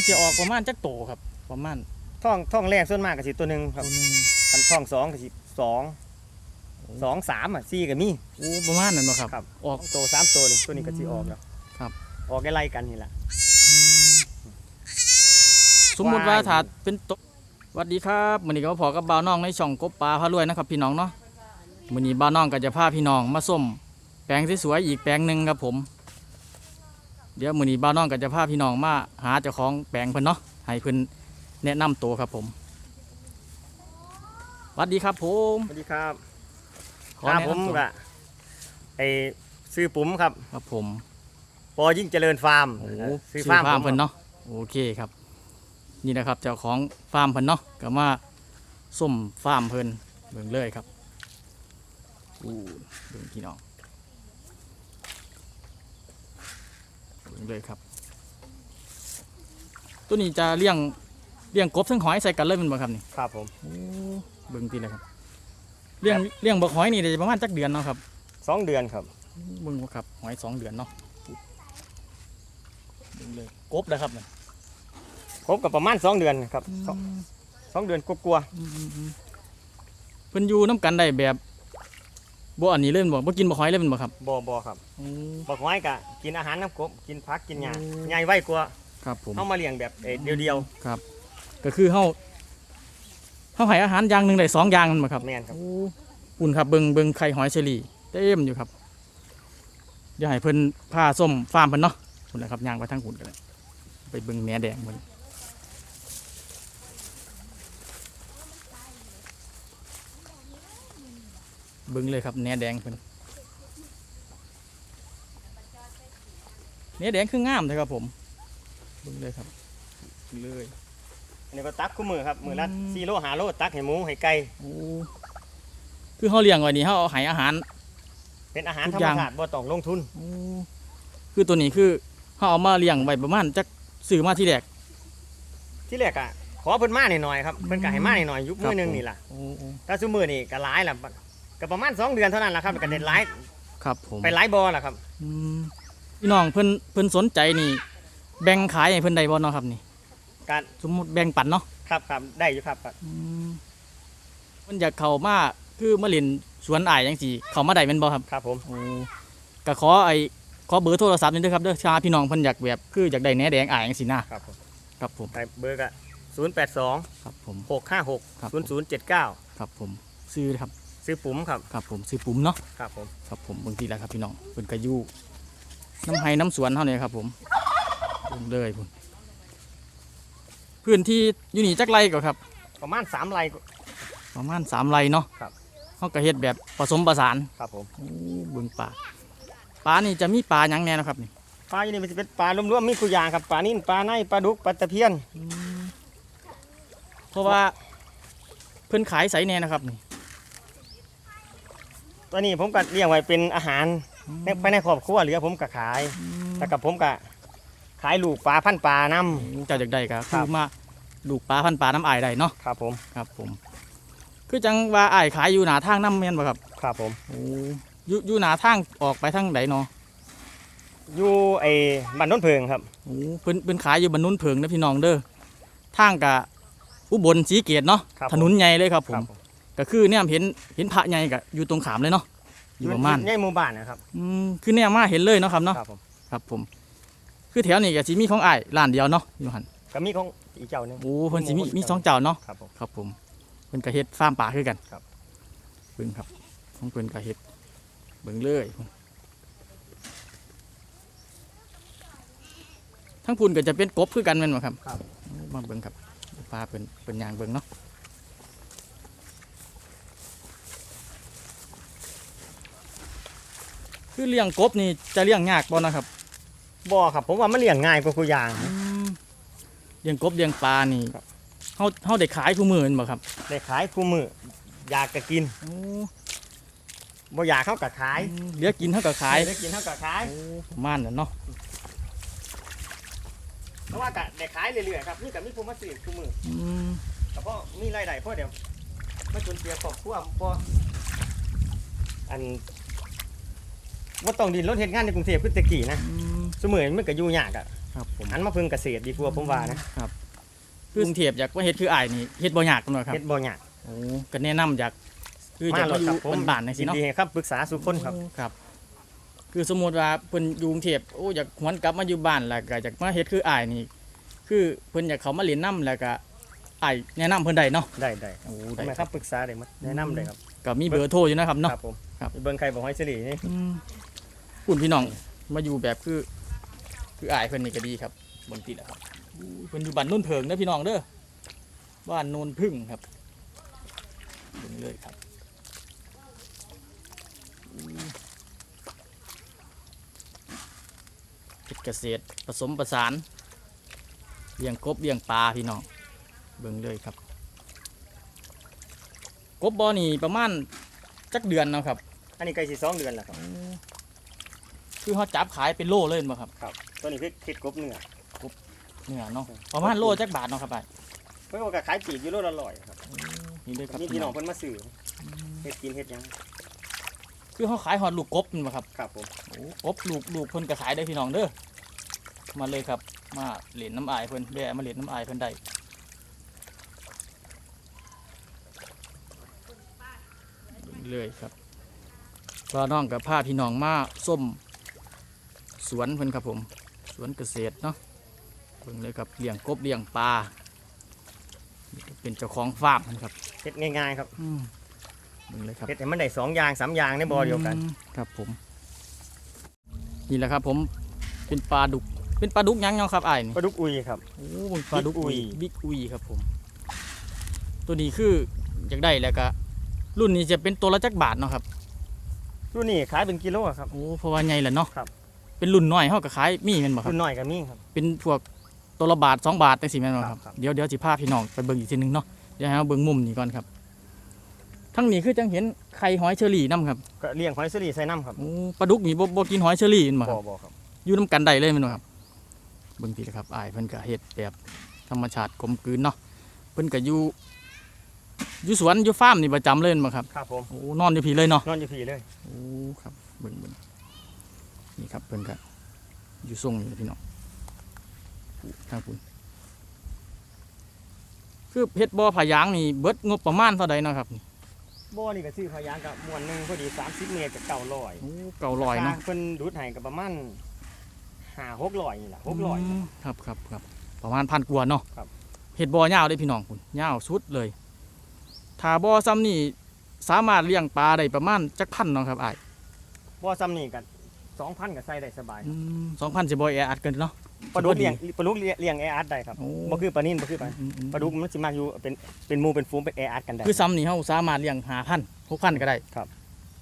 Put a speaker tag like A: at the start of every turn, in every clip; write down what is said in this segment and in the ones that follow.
A: มันจะออกประมาณจักโตครับ ประมาณ
B: ท่องท่องแรกส่วนมากก็สิตัวหนึงครับ
A: ตัวหนึง
B: คันท่องสองก็สิสองสองสามอะสี่ก็มี
A: โอ้ประมาณนั้นบ่ครับ
B: ครับ
A: ออก
B: สองตัวสามตัวนี่ตัวนี้ก็สิออกแล้ว
A: ครับ
B: ออกไล่ๆกันนี่แหละ
A: สมมุติว่าถ้าเป็นโตสวัสดีครับมื้อนี้ก็มาพอกับบ่าวน้องในช่องกบปลาพารวยนะครับ พี่น้องเนาะมื้อนี้บ่าวน้องก็จะพาพี่น้องมาส้มแปลงสวยๆอีกแปลงหนึงครับผม เดี๋ยวมื้อนี้บ่าวน้องก็จะพาพี่น้องมาหาเจ้าของแปลงเพิ่นเนาะให้เพิ่นแนะนำตัวครับผมสวัสดีครับผม
B: สวัสดีครับ
A: ขอ
B: ครับ
A: แนะ
B: ผม
A: นำตัว
B: ก็ไอซื้อปุ๋มครับ
A: ครับผม
B: ปอยิ่งเจริญฟาร์ม
A: โอ้
B: ซื้อ
A: ชื่อ
B: ฟาร์ม
A: ฟาร์ม
B: ผม
A: เพิ่นเนาะโอเคครับ นี่นะครับเจ้าของฟาร์มเพิ่นเนาะก็มาส้มฟาร์มเพิ่นเบิ่งเลยครับอู้เบิ่งพี่น้อง เบิ่งเลยครับ ตัวนี้จะเลี้ยงเลี้ยงกบทั้งหอยใส่กันเลยแมันบ่ครับนี่
B: ครับผม
A: โอ้เบิ่งทีเลยครับเลี้ยงเลี้ยงบักหอยนี่ได้ประมาณจักเดือนเนาะครับ
B: สองเดือนครับ
A: เบิ่งว่าครับหอยสองเดือนเนาะเบิ่งเลยกบนะครับนั่น
B: ครบกับประมาณสองเดือนครับสองสองเดือนกลัว
A: อืมอืมอืมเพิ่นอยู่น้ำกันได้แบบ บ่อันนี้เล่นบ่บ่กินบ่หอยเล่นบ่ครับ
B: ๆบ่บ่ครับ
A: อืม
B: บอกไว้กะกินอาหารน้ำกบกินผักกินหญ้า
A: โอ้
B: ใหญ่ไว้กว่า
A: ครับผม
B: เอามาเลี้ยงแบบเอ่อเดียว
A: ก็คือเฮาเฮาให้อาหารอย่างหนึงได้สองอย่างแมันบ่ครับ
B: ๆแม่นครับ
A: โอ้อุ่นครับเบิ่งเบิ่งไข่หอยเชอรี่เต็มอยู่ครับเดี๋ยวให้เพิ่นพาส้มฟาร์มเพิ่นเนาะพุ่นแหละครับย่างไปทางหุ่นกันเลยไปเบิ่งแหนแดงเพิ่น บิ่งเลยครับแหนแดงเพิ่นแหนแดงคืองามเลยครับผมเบิ่งเลยครับเบิ่งเลย
B: อันนี้ก็ตักคู่มือครับมือละ
A: อืม
B: สี่โลห้าโลตักให้หมูให้ไก่
A: โอ้คือเขาเลี้ยงไว้นี่เขาเอาให้อาหาร
B: เป็นอาหาร
A: ทุ
B: ธร
A: ก
B: ร
A: อ
B: ม
A: ย่าง
B: ชาติบ่ต้องลงทุน
A: โอ้คือตัวนี้คือเขาเอามาเลี้ยงไว้ประมาณจักซื้อมาที่แรก
B: ที่แรกอะขอเพิ่นมาหน่อยๆครับเพิ่นก็ให้มาหน่อยๆยุค
A: ครั
B: มื
A: บ
B: อหนึง
A: ผม
B: นี่ล่ะ
A: โอ้โอ้
B: ถ้าซุมือนี่ก็หลายล่ะ ก็ประมาณสองเดือนเท่านั้นล่ะครับก็เด็ดหลาย
A: ครับผม
B: ไปหลายบ่อล่ะครับ
A: อืมพี่น้องเพิ่นเพิ่นสนใจนี่ แบ่งขายให้เพิ่นได้บ่เนาะครับนี่
B: การ
A: สมมุติแบ่งปันเนาะ
B: ครับครับได้อยู่ครับครับ
A: อืมเพิ่นอยากเข้ามาคือมาเล่นสวนอ้ายจังซี่เข้ามาได้แม่นบ่ครับ
B: ครับผม
A: โอ้ก็ขอไอ้ขอเบอร์โทรศัพท์นี่เด้อครับเด้อชาพี่น้องเพิ่นอยากแบบคืออยากได้แหนแดงอ้ายจังซี่นะครับ
B: ผม
A: ครับผม
B: ได้เบอร์ก็ศูนย์แปดสอง
A: ครับผม
B: หกห้าหก
A: ครับ
B: ศูนย์ศูนย์เจ็ดเก้า
A: ครับผมซื้อครับ
B: ซื้อปุ๋มครับ
A: ครับผมซื้อปุ๋มเนาะ
B: ครับผม
A: ครับผมบางทีแหละครับพี่น้องเป็นกระยูน้ำไห้น้ำสวนเท่านี้ครับผมเบิ่งเลยพุ่นพื้นที่อยู่นี่จักไรก็ครับ
B: ประมาณสามไร่
A: ประมาณสามไรเนาะ
B: ครับ
A: เขาก็เฮ็ดแบบผสมประสาน
B: ครับผม
A: โอ้เบิ่งปลาปลานี่จะมีปลาหยังแน่เนาะครับนี่
B: ปลาอยู่นี่มันจะเป็นปลารวมๆมีกุยางครับปลานิ่นปลาในปลาดุกปลาตะเพียน
A: เพราะว่าเพิ่นขายใสแน่นะครับนี่
B: ตัวนี้ผมก็เลี้ยงไว้เป็นอาหารในภายในครอบครัวเหลือผมก็ขายแล้วกับผมก็ขายลูกปลาพันธุ์ปลาน้
A: เจ้าจากใดก็
B: ค
A: คื
B: รั
A: อบมาลูกปลาพันปลาน้ำอายได้เนาะำ
B: ครับผม
A: ครับผม คือจังว่าอายขายอยู่หนาทางน้ำแม่นบ่ครับ
B: ครับผม
A: โอ้อยู่อยู่หนาทางออกไปทางไหนเนาะ
B: อยู่ไอ้บ้านโน้นเพิงครับ
A: โอ้เพิ่นเพิ่นขายอยู่บรรนุนเพิงนะพี่น้องเด้อทางกะอุบลศรีเกตเนาะ
B: ครับ
A: ถนนใหญ่เลยครับผ
B: ครั
A: ม
B: บผม
A: ก็คือเนี่ยเห็นเห็นพระใหญ่กะอยู่ตรงขามเลยเนาะอยู่ประมาณ
B: ในหมู่บ้านนะครับ
A: อืมคือเนี่ยมาเห็นเลยเนาะครับเนาะ
B: ครับผม
A: ครับผม คือแถวนี้ก็สิมีของอ้ายร้านเดียวเนาะอยู่หั่น
B: ก็มีของอีกเจ้าหนึง
A: โอ้เพิ่นสิมีมีสองเจ้าเนาะ
B: ครับผม
A: ครับผมเพิ่นก็เฮ็ดฟาร์มปลาคือกัน
B: ครับ
A: เบิ่งครับของเพิ่นก็เฮ็ดเบิ่งเลยพุ่นทั้งพุ่นก็จะเป็นกบคือกันแม่นบ่ครับ
B: ครับ
A: มาเบิ่งครับปลาเป็นเป็นยางเบิ่งเนาะ คือเลี้ยงกบนี่จะเลี้ยงยากบ่นะครับ
B: บ่อครับ ผมว่ามันเลี้ยงง่ายกว่ากุยาง
A: เลี้ยงกบเลี้ยงปลานี่
B: ครับ
A: เฮาเฮาได้ขายคู่มือแม่นบ่ครับ
B: ได้ขายคู่มืออยากก็กิน
A: โอ้
B: บ่อยากเขาก็ขาย
A: เหลือกินเท่ากับขาย
B: ได้กินเขาก็ขาย
A: ประมาณนั้นเนาะ
B: เพราะว่าก็ได้ขายเรื่อยๆครับนี่ก็มีผู้มาซื้อคู่มือ
A: อืม
B: แต่พอมีรายได้พอเดี๋ยวมาจนเสียครอบครัวพออัน ว่าต้องดินรถเฮ็ดงานในกรุงเทพคือแตะกี้นะ
A: อืม
B: สมัยมันก็อยู่ยากอะ
A: ครับผม
B: หันมาพึ่งเกษตรดีกว่าผมว่านะครับ
A: คือกรุงเทพอยากว่าเฮ็ดคืออ้ายนี่เฮ็ดบ่ยากกันบ่ครับ
B: เฮ็ดบ่ยาก
A: โอ้ก็แนะนำอยากคืออยาก
B: มา
A: มา
B: โล
A: อ
B: ดครั
A: ยู่
B: บผม
A: บ้านๆจังซี่
B: ยิน
A: เนาะ
B: ดีให้ครับปรึกษาสุคนครับ
A: โอ้ครับ คือสมมุติว่าเพิ่นอยู่กรุงเทพโอ้อยากหวนกลับมาอยู่บ้านแล้วก็อยากมาเฮ็ดคืออ้ายนี่ คือเพิ่นอยากเข้ามาเรียนนํแล้วก็อ้ายแนะนำเพิ่นได้เนาะ
B: ได้ได้
A: โอ้
B: ผม
A: ได้
B: ให้
A: ค
B: ค
A: รั
B: รั
A: บบ
B: ปรึกษาได้หมดแนะนำได้ครับ
A: ก็มีเบอร์โทรอยู่นะครับเนาะ
B: ครับผม
A: ครับ
B: เบิ่งใครบอกให้สิรินี่
A: อืม คุณพี่น้องมาอยู่แบบคือ คืออายเพิ่นนี่ก็ดีครับบิ่งติดแล้วครับเพิ่นอยู่บ้านนุ่นเพิงเด้อพี่น้องเด้อบ้านโนนพึ่งครับเบิ่งเลยครับอู้เฮ็ดเกษตรผสมประสานเลี้ยงกบเลี้ยงปลาพี่น้องเบิ่งเลยครับ กบบ่อนี่ประมาณจักเดือนเนาะครับ
B: อันนี้ใกล้สิสองเดือนแล้วครับ
A: คือเขาจับขายเป็นโลเลยมั้ครับ
B: ครับตัวนี้คือเฮ็ดกบเนื้อ
A: เนื้อเนาะประมาณโลจักบาทเนาะครับไอ้
B: เพิ่นว่าก็ขายปีกอยู่โลละร้อยครับ
A: นี่เลยครับ
B: มีพี่น้องเพิ่นมาซื้อเฮ็ดกินเฮ็ดหยัง
A: คือเขาขายหอดลูกกบนี่มั้ครับ
B: ครับผม
A: โอ้กบลูกลูกเพิ่นก็ขายได้พี่น้องเด้อมาเลยครับ มาเหรียญน้ำอายเพิ่นแวะมาเหรียญน้ำอายเพิ่นได้เลยครับว่าน้องกับพาพี่น้องมาส้ม สวนเพิ่นครับผม สวนเกษตรเนาะเพิ่นเลยครับเลี้ยงกบเลี้ยงปลานี่ก็เป็นเจ้าของฟาร์มเพิ่นครับ
B: เฮ็ดง่ายๆครับ
A: อืมเบิ่งเลยครับ
B: เฮ็ดให้มันได้สองอย่างสามอย่างในบ่อเดียวกัน
A: อืมครับผม นี่แหละครับผมเป็นปลาดุกเป็นปลาดุกยังเนาะครับไอ้ายนี่
B: ปลาดุกอุยครับ
A: โอ้เป็นปลาดุก
B: บิ๊กอุ
A: อุ
B: ย
A: ยบิ๊กอุยครับผม ตัวนี้คืออยากได้แล้วก็รุ่นนี้จะเป็นตัวละจักบาทเนาะครับ
B: รุ่นนี้ขายเป็นกิโลครับ
A: โอ้เพราะว่าใหญ่แหละเนาะ
B: ครับ
A: เป็นรุ่นน้อยเฮาก็ขายมีแม่นบ่ครับ
B: รุ่นน้อยก็มีครับ
A: เป็นพวกตัวละบาทสองบาทจังซี่แม่นบ่ค
B: ครั
A: รับบ
B: ครับ
A: เดี๋ยวเดี๋ยวสิพาพี่น้องไปเบิ่งอีกทีหนึงเนาะ เดี๋ยวให้เราเบิ่งมุมนี้ก่อนครับ ทั้งนี้คือจังเห็นไข่หอยเชอรี่นํครับ
B: ก็เลี้ยงหอยสลีใส่น้ำครับ
A: โอ้ปลาดุกนี่บ่บ่กินหอยเชอรี่แม่นบ่ค
B: บ่
A: รับ
B: บ่ครับ
A: อยู่น้ำกันได้เลยแมันบ่ครับเบิ่งทีละครับอายเพิ่นก็เฮ็ดแบบธรรมชาติกลมกลืนเนาะเพิ่นก็อยู่อยู่สวนอยู่ฟาร์มนี่ประจำเลยแม่นบ่ครับ
B: ครับผม
A: โอ้นอนอยู่พี่เลยเนาะ
B: นอนอยู่พี่เลย
A: โอ้ครับเบิ่งเบิ่ง นี่ครับเพิ่นก็อยู่ทรงนี่พี่น้องทางคุณคือเฮ็ดบ่อผายางนี่เบิดงบประมาณเท่าใดเนาะครับนี่
B: บ่อนี่ก็ซื้อพายางกับมวนหนึงพอดี30เมตรกับ900
A: โอ้เก่าลอยเนาะ
B: เพิ่นดูดให้กับประมาณ5 600นี่ล่ะ600
A: มครับครับครับประมาณพันกว่าเนาะ
B: ครับ
A: เห็ดบ่อยาวได้พี่น้องคุณยาวสุดเลยถ้าบ่อซ้ำนี่สามารถเลี้ยงปลาได้ประมาณจักพันเนาะครับอ้าย
B: บ่อซ้ำนี่ก็ 2,000ก็ใส่ได้สบาย
A: สองพันจะบ่แออัดเกินเนาะ
B: ปลาดุกเลี้ยงปลาดุกเลี้ยงเลี้ยงแออัดได้ครับ
A: โอ้
B: บ่คือปลานิ่นบ่คือปลา
A: อืมอืม
B: ปลาดุกมันสิมาอยู่เป็นเป็นหมู่เป็นฝูงเป็นแออัดกันได้
A: คือซ้ำนี่เฮาสามารถเลี้ยงหาพันหกพันก็ได้
B: ครับ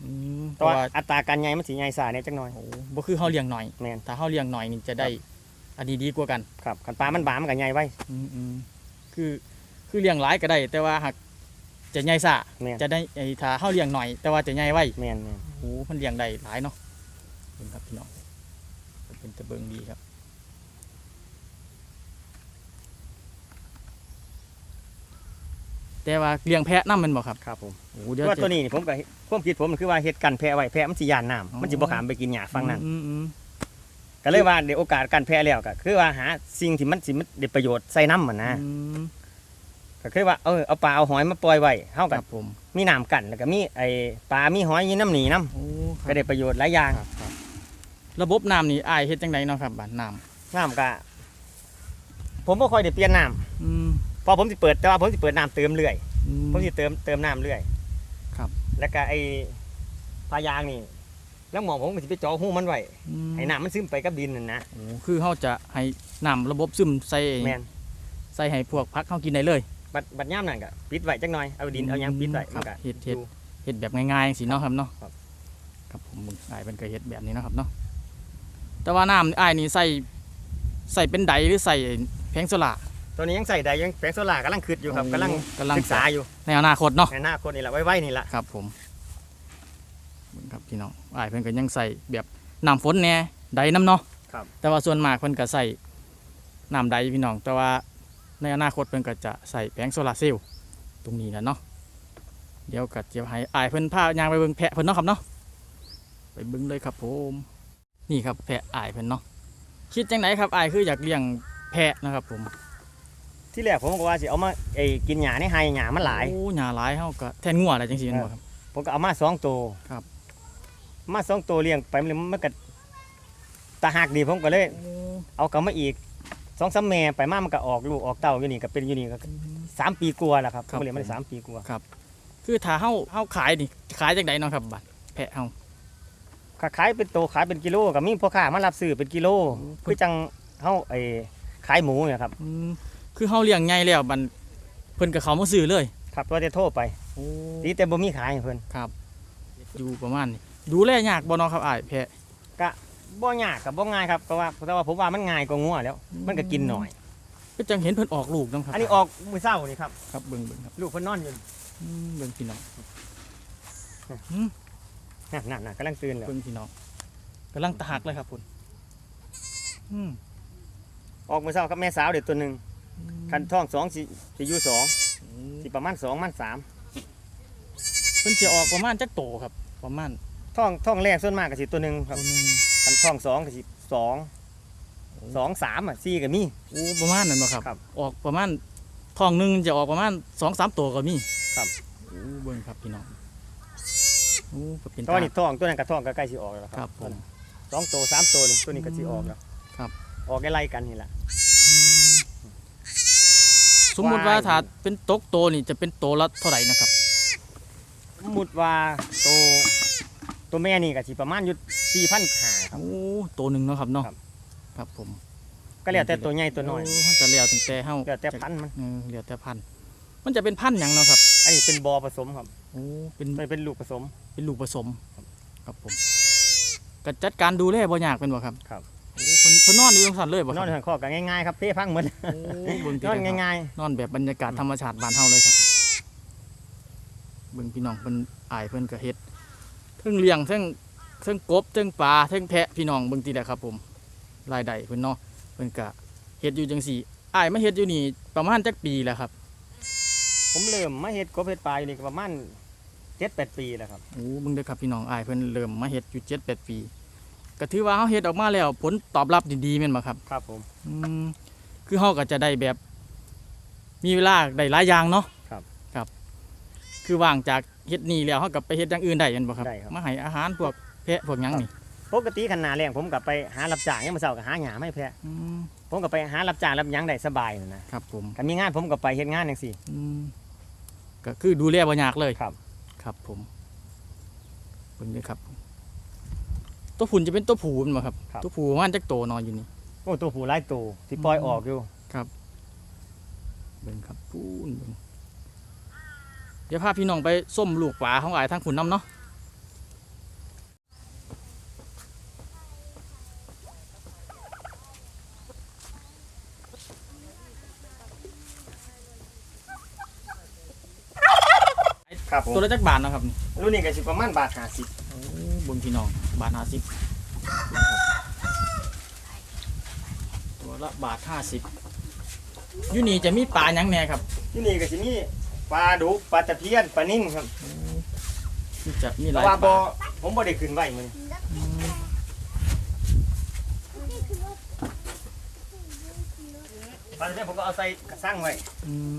A: อืมเพ
B: แต่
A: ราะ
B: ว่า
A: ว่า
B: อัตราการใหญ่มันสิใหญ่ซ่าเนี่ยจักหน่อย
A: โอ้บ่คือเฮาเลี้ยงหน่อย
B: แม่น
A: ถ้าเฮาเลี้ยงหน่อยนี่จะได้ อันนี้ดีกว่ากัน
B: ครับคันปลามันบามันก็ใหญ่ไว้
A: อืมอืมคือคือเลี้ยงหลายก็ได้ แต่ว่าหากจะใหญ่ซ่า
B: แม่น
A: จะได้ไอ้ถ้าเฮาเลี้ยงหน่อย แต่ว่าจะใหญ่ไว้
B: แม่นแม่น
A: โอ้มันเลี้ยงได้หลายเนาะ เป็นครับพี่น้องเป็นตะเบิงดีครับแต่ว่าเลี้ยงแพะน้ำแมันบ่ครับ
B: ครับผม
A: โอ้เดี๋ยว
B: ว่า
A: จะ
B: ตัวนี้นี่ผมก็ความคิดผมมันคือว่าเฮ็ดกันแพะไว้แพะมันสิย่านน้ำ
A: อ๋อ
B: มันสิบ่ขามไปกินหญ้าฝั่งนั้น
A: อืมอืม
B: ก็เลยว่าเดี๋ยวโอกาสการแพะแล้วก็คือว่าหาสิ่งที่มันสิมันได้ประโยชน์ใส่น้ำมันนะ
A: อืม
B: ก็คือว่าเออเอาปลาเอาหอยมาปล่อยไว้เฮา
A: ค
B: กั
A: รับผม
B: มีน้ำกันแล้วก็มีไอ้ปลามีหอยมีน้ำหนีน้
A: โอ้คำรั
B: ก็
A: บ
B: ได้ประโยชน์หลายอย่าง
A: ค รับครับระบบน้ำนี่อายเฮ็ดจังไดเนาะครับบ้านน้
B: น้ำก็ผมบ่ค่อยได้เปลี่ยนน้ำ
A: อืมำ
B: เพอผมสิเปิดแต่ว่าผมสิเปิดน้ำเติมเรื่อย
A: อืม
B: ผมสิเติมเติมน้ำเรื่อย
A: ครับ
B: แล้วก็ไอ้พายางนี่แล้วหมองผมก็สิไปเจาะหูมันไว้
A: อืม
B: ให้น้ำมันซึมไปกับดินนั่นนะ
A: โอ้คือเฮาจะให้น้ำระบบซึมใส่
B: แม่น
A: ใส่ให้พวกพักเฮากินได้เลย
B: บัดบัดย่ามนั่นก็ปิดไว้จักหน่อยเอาดินเอาหยังปิดไว้
A: ครั
B: มั
A: บ
B: นก็
A: เฮ็ดเฮ็ด
B: อยู่
A: เฮ็ดแบบง่ายๆสิเนาะครับเนาะ
B: ครับ
A: ครับผมมึงอายเป็นเคยเฮ็ดแบบนี้เนาะครับเนาะ แต่ว่าน้ำอายนี่ใส่ใส่เป็นไดหรือใส่แผงโซล่าร์
B: ตัวนี้ยังใส่ได้ยังแปลงโซล่ากำลังคิดอยู่ครับ
A: โอ้
B: กำลัง
A: กำลัง
B: ศึกษาอยู่
A: ในอนาคตเนาะ
B: ในหน้าคนนี่แหละไว้ๆนี่แหละ
A: ครับผมมึงครับพี่น้องอายเพิ่นก็ยังใส่แบบน้ำฝนแหน่ไดน้ำเนาะ
B: ครับ
A: แต่ว่าส่วนมากเพิ่นก็ใส่น้ำไดพี่น้อง แต่ว่าในอนาคตเพิ่นก็จะใส่แผงโซลาร์เซลล์ตรงนี้แหละเนาะเดี๋ยวก็จะให้อายเพิ่นพายางไปเบิ่งแพะเพิ่นเนาะครับเนาะไปเบิ่งเลยครับผม นี่ครับแพะอายเพิ่นเนาะคิดจังไหนครับอายคืออยากเลี้ยงแพะนะครับ ผม
B: ที่แรกผมก็ว่าสิเอามาไอ้กินหญ้าในไฮหญ้ามันหลาย
A: โอ้หญ้าหลายเฮาก็แทนงัวอะไรจังซี่แม่นบ่ครับ
B: ผมก็เอามาสองตัว
A: ครับ
B: มาสองตัวเลี้ยงไปมันมันก็ตาหักดีผมก็เลย
A: โอ้
B: เอากลับมาอีกสองสามแม่ไปมามันก็ออกลูกออกเต้าอยู่นี่ก็เป็นอยู่นี่ก็สามปีกลัวาแล้วครับผมเลี้ยงมาได้สามปีกลัวา
A: คือถ้าเฮาเฮาขายนี่ขายจังไดเนาะครับบัดแพะเฮา
B: ถ้าขายเป็นโตขายเป็นกิโลก็มีพ่อค้ามารับซื้อเป็นกิโล
A: โอ้
B: คือจังเฮาไอ้ขายหมูเนี่ยครับ
A: อืมคือเฮาเลี้ยงใหญ่แล้วมันเพิ่นก็เข้ามาซื้อเลย
B: ครับตัวจะโทรไป
A: โอ้
B: ดีแต่บ่มีขายให้เพิ่น
A: ครับ อยู่ประมาณนี้ดูแลยากบ่เนาะครับอ้ายแพะ
B: บ่ยากกับบ่ง่ายครับเพราะว่าแต่ว่าผมว่ามันง่ายกว่างัวแล้ว มันก็กินหน่อย
A: ก็จังเห็นเพิ่นออกลูกนํครับ
B: อันนี้ออกมื้อเช้านี่ครับ
A: ครับเบิ่งเบิ่งครับ
B: ลูกเพิ่นนอนอยู่
A: อืมเบิ่งพี่น้อง
B: นั่นนั่นนั่นกำลังตื่นแล้ว
A: เบิ่งพี่น้องกำลังตะหักเลยครับพุ่นอืม
B: ออกมื้อเช้ากับแม่สาวเด็กตัวหนึงคันท้องสองสิสิอยู่สองสิประมาณสองมันสาม
A: เพิ่นจะออกประมาณจักโตครับ ประมาณ
B: ท้องท้องแรกส่วนมากก็สิตัวหนึงค
A: ตั
B: รับ
A: วหนึง
B: คันท้องสองก็สิสองสองสามอะสี่ก็มี
A: โอ้ประมาณนั้นบ่ครับ
B: ครับ
A: ออกประมาณทองหนึงจะออกประมาณ2-3ตัวก็มี
B: ครับ
A: โอ้เบิ่งครับพี่น้อง โอ้ก็เป็น
B: ตอนนี้ท้องตัวนั้นกับท้องก็ใกล้สิออกแล้ว
A: ครับผม
B: สองตัวสามตัวนี่ตัวนี้ก็สิออกแล้ว
A: ครับ
B: ออกไล่ๆกันนี่แหละ
A: อืมสมมุติว่าถ้าเป็นตกโตนี่จะเป็นโตละเท่าไหร่นะครับ
B: สมมุติว่าตัวตัวแม่นี่ก็สิประมาณอยู่สี่พันขาครับ
A: โอ้โตหนึ่งเนาะครับเนาะ
B: ครับ
A: ครับผม
B: ก็แล้วแต่ตัวใหญ่ตัวน้อย
A: โมันจะเลี้ยวตั้งแต่เฮา
B: แล้วแต่พันธุ์มัน
A: เออเลี้ยวแต่พันธุ์ มันจะเป็นพันธุ์หยังเนาะครับ
B: อันนี้เป็นบอผสมครับ
A: โอ้เป็น
B: มันเป็นลูกผสม
A: เป็นลูกผสมครับผมก็จัดการดูแลบ่ยากเป็นบ่ครับ
B: ครับ
A: โอ้เพิ่นเพิ่นนอนอยู่ตรงสันเลยบ่
B: น
A: ค
B: อ
A: รั
B: น
A: บ
B: ทางคอกก็ง่ายๆครับเพ่พังหมด
A: โอ้เบิ่งติ
B: นอน
A: เลยครับ
B: ง่าย
A: นอนแบบบรรยากาศธรรมชาติบ้านเฮาเลยครับเบิ่งพี่น้องเพิ่นอายเพิ่นก็เฮ็ดเทั้งเลี้ยงเทั้งเทั้งกบเทั้งปลาเทั้งแพะพี่น้องเบิ่งติแหละครับ ผมรายได้เพิ่นเนาะเพิ่นก็เฮ็ดอยู่จังซี่อายมาเฮ็ดอยู่นี่ประมาณจักปีแล้วครับ
B: ๆ ผมเริ่มมาเฮ็ดกบเฮ็ดปลาอยู่นี่ก็ประมาณเจ็ดแปดปีแล้วครับ
A: โอ้เบิ่งเด้อครับพี่น้องอายเพิ่นเริ่มมาเฮ็ดอยู่7-8ปีก็ถือว่าเฮาเฮ็ดออกมาแล้วผลตอบรับดีๆแม่นบ่ครับ
B: ครับผม
A: อืมคือเฮาก็จะได้แบบ มีเวลาได้หลายอย่างเนาะ
B: ครับ
A: ครับ คือว่างจากเฮ็ดนี่แล้วเฮาก็ไปเฮ็ดอย่างอื่นได้แม่นบ่ครับ
B: ได้ครับ
A: มาให้อาหารพวกแพะพวกหยังนี่
B: ปกติขนาดแรงผมก็ไปหารับจ้างยังมาเช้าก็หาหญ้าไม่แพ้
A: อืม
B: ผมก็ไปหารับจ้างรับหยังได้สบายนั่นนะครับ
A: ผม
B: ถ้ามีงานผมก็ไปเฮ็ดงานจังซี่
A: อืม ก็คือดูแลบ่ยากเลย
B: ครับ
A: ครับ ผมเบิ่งเด้อครับ ตัวผุนจะเป็นตัวผูแม่นบ่ครับ ตัวผูประมันจักโตนอนอยู่นี่
B: โอ้ตัวผู้หลายตัวที่ปล่อยออกอยู่
A: เบิ่งครับปูนเบิ่งเดี๋ยวพาพี่น้องไปส้มลูกปลาของอายทางขุนน้ำเนาะ
B: ครับผม
A: ตัวละจักบาทเนาะครับนี่
B: รุ่นนี้ก็สิประมาณบาท50
A: โอ้เบิ่งพี่น้องบาทห้าสิบตัวละบาทห้าสิบอยู่นี่จะมีปลาหยังแหน่ครับ
B: ที่นี่ก็สิมีปลาดุกปลาตะเพียนปลานิ่นครับ
A: ที่จะมีห
B: แต่
A: ลาย
B: ว่า
A: ป
B: บ่
A: ลา
B: ผมบ่ได้ขึ้นไว้มื้อนี้
A: อืม
B: ปลาตะเพียนผมก็เอาใส่กระสังไว้
A: อืม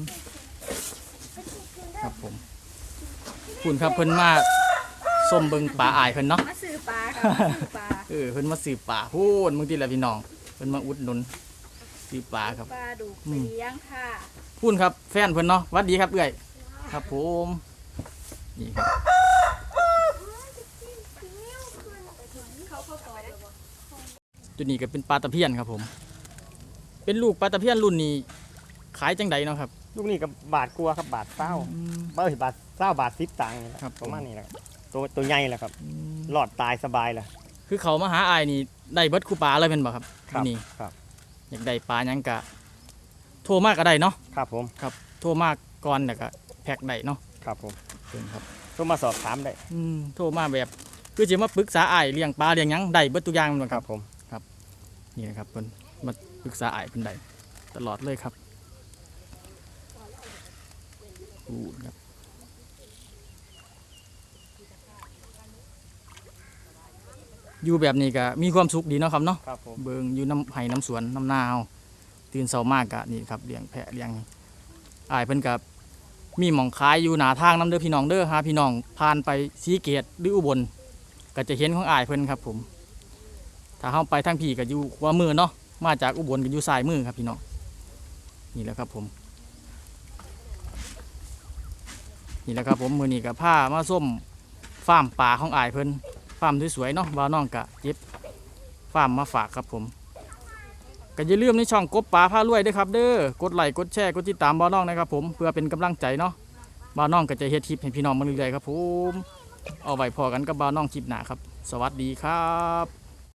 A: ครับผม คุณครับเพิ่นมาส้มเบิ่งปลาอายเพิ่นเนาะ
C: มาซื้อปลาค่ะมาซื้อปลา
A: เออเพิ่นมาสืบป่าพูดมึงที่ละพี่น้องเพิ่นมาอุดหนุนสืบป่าครับ
C: ปลาดุก
A: อืม
C: เลี้ยงค่ะ
A: พูดครับแฟนเพิ่นเนาะหวัดดีครับเอื้อยครับผมนี่ครับ
C: เขาเข้าต่อเลยบ่
A: ตัวนี้ก็เป็นปลาตะเพียนครับผม เป็นลูกปลาตะเพียนรุ่นนี้ ขายจังใดเนาะครับ
B: ลูกนี้ก็บาทกลัวาครับบาทเศร้าเอ้ยบาทเศร้าบาท10ตังค์นี่แหละ
A: ครับ
B: ประมาณนี้แหละครับตัวตัวใหญ่แหละครับ
A: อืม
B: รอดตายสบายแหละ
A: คือเขามาหาอายนี่ได้เบิดคูปลาเลยเป็นบ่ครับ
B: ครับ
A: นี่
B: ครับ
A: อยากได้ปลาหยังกะ โทรมากก็ได้เนาะ
B: ครับผม
A: โทรมากก่อนแต่ก็แพ็กได้เนาะ
B: ครับผม
A: เพิ่นครับ
B: ต้องมาสอบถามได้
A: อืมโทรมาแบบ คือจะมาปรึกษาอ้ายเลี้ยงปลาเลี้ยงหยังได้เบิดทุกอย่างแม่นบ่
B: ค
A: ค
B: รั
A: รั
B: บบผม
A: นี่นะครับเพิ่นมาปรึกษาอ้ายเพิ่นได้ตลอดเลยครับ อู้ครับอยู่แบบนี้ก็มีความสุขดีเนาะครับเนาะ
B: ครับผม
A: เบิงอยู่น้ำไห้น้ำสวนน้ำนาว ตื่นเช้ามากกะนี่ครับเลี้ยงแพะเลี้ยงอายเพิ่นกับมีหมองขายอยู่หนาทางน้ำเด้อพี่น้องเด้อหาพี่น้องผ่านไปสีเกตหรืออุบล ก็จะเห็นของอายเพิ่นครับผม ถ้าเข้าไปทางพี่ก็อยู่ขวามือเนาะมาจากอุบลก็อยู่ซ้ายมือครับพี่น้องนี่แหละครับผม นี่แหละครับผมมือนี้กับผ้ามาส้มฟาร์มป่าของอายเพิ่นฟาร์มสวยๆเนาะบ่าวน้องกะเย็บฟาร์มมาฝากครับผมก็อย่าลืมในช่องกบป่าพารวยด้วยครับเด้อกดไลค์กดแชร์กดติดตามบ่าวน้องนะครับผมเพื่อเป็นกำลังใจเนาะบ่าวน้องก็จะเฮ็ดคลิปให้พี่น้องมาเรื่อยๆครับผมเอาไว้พอกันกับบ่าวน้องคลิปหน้าครับ สวัสดีครับ